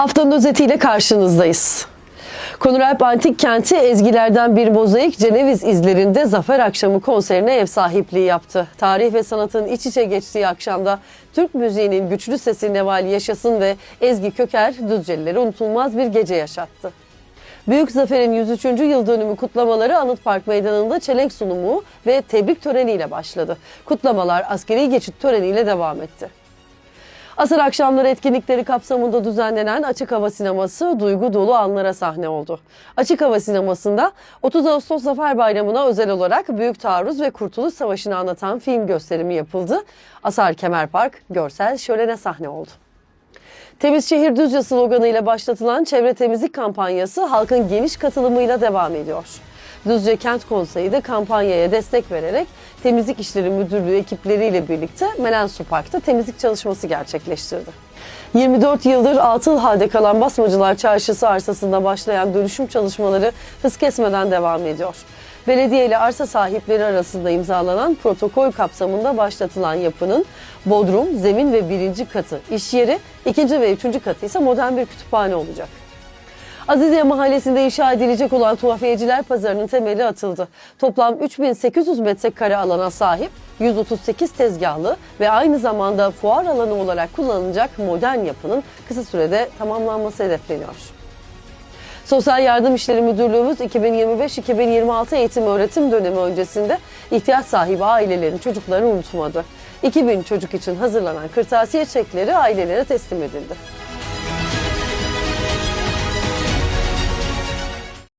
Haftanın özetiyle karşınızdayız. Konuralp Antik Kenti ezgilerden bir mozaik Ceneviz izlerinde Zafer Akşamı konserine ev sahipliği yaptı. Tarih ve sanatın iç içe geçtiği akşamda Türk müziğinin güçlü sesi Neval Yaşasın ve Ezgi Köker Düzcelileri unutulmaz bir gece yaşattı. Büyük Zafer'in 103. yıl dönümü kutlamaları Anıt Park Meydanı'nda çelenk sunumu ve tebrik töreniyle başladı. Kutlamalar askeri geçit töreniyle devam etti. Asır akşamları etkinlikleri kapsamında düzenlenen Açık Hava Sineması duygu dolu anlara sahne oldu. Açık Hava Sineması'nda 30 Ağustos Zafer Bayramı'na özel olarak Büyük Taarruz ve Kurtuluş Savaşı'nı anlatan film gösterimi yapıldı. Asar Kemerpark görsel şölene sahne oldu. Temiz Şehir Düzce sloganıyla başlatılan çevre temizlik kampanyası halkın geniş katılımıyla devam ediyor. Düzce Kent Konseyi de kampanyaya destek vererek Temizlik İşleri Müdürlüğü ekipleriyle birlikte Melen Su Park'ta temizlik çalışması gerçekleştirdi. 24 yıldır atıl halde kalan Basmacılar Çarşısı arsasında başlayan dönüşüm çalışmaları hız kesmeden devam ediyor. Belediye ile arsa sahipleri arasında imzalanan protokol kapsamında başlatılan yapının bodrum, zemin ve birinci katı iş yeri, ikinci ve üçüncü katı ise modern bir kütüphane olacak. Aziziye Mahallesi'nde inşa edilecek olan Tuhafiyeciler Pazarı'nın temeli atıldı. Toplam 3800 metrekare alana sahip 138 tezgahlı ve aynı zamanda fuar alanı olarak kullanılacak modern yapının kısa sürede tamamlanması hedefleniyor. Sosyal Yardım İşleri Müdürlüğümüz 2025-2026 eğitim öğretim dönemi öncesinde ihtiyaç sahibi ailelerin çocuklarını unutmadı. 2000 çocuk için hazırlanan kırtasiye çekleri ailelere teslim edildi.